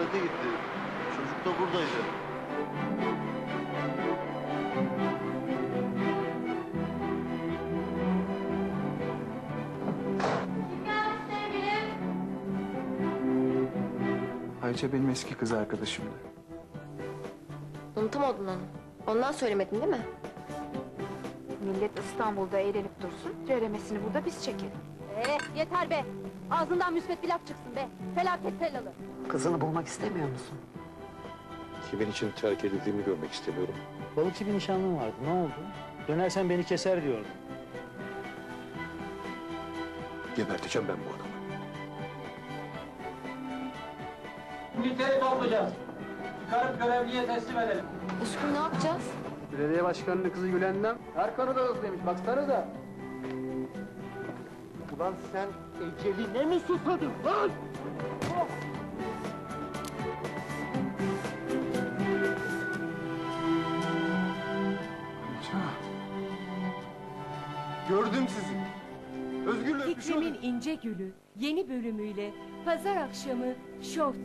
da buradaydı. Ayça benim eski kız arkadaşımdı. Unutamadın onu. Ondan söylemedin değil mi? Millet İstanbul'da eğlenip dursun, ceremesini burada biz çekelim. Ee, yeter be. Ağzından müsbet bir laf çıksın be. Felaket tellalı. Kızını bulmak istemiyor musun? Kimin için terk edildiğimi görmek istemiyorum. Balıkçı bir nişanlım vardı. Ne oldu? Dönersen beni keser diyordu. Geberteceğim ben bu adamı. Üniteyi toplayacağız. Çıkarıp görevliye teslim edelim. Üskün ne yapacağız? Belediye başkanının kızı Gülendam her konuda hızlıymış baksanıza. Ulan sen eceline mi susadın lan? Gördüm sizi. Özgürle Fikrimin İnce Gülü yeni bölümüyle pazar akşamı Show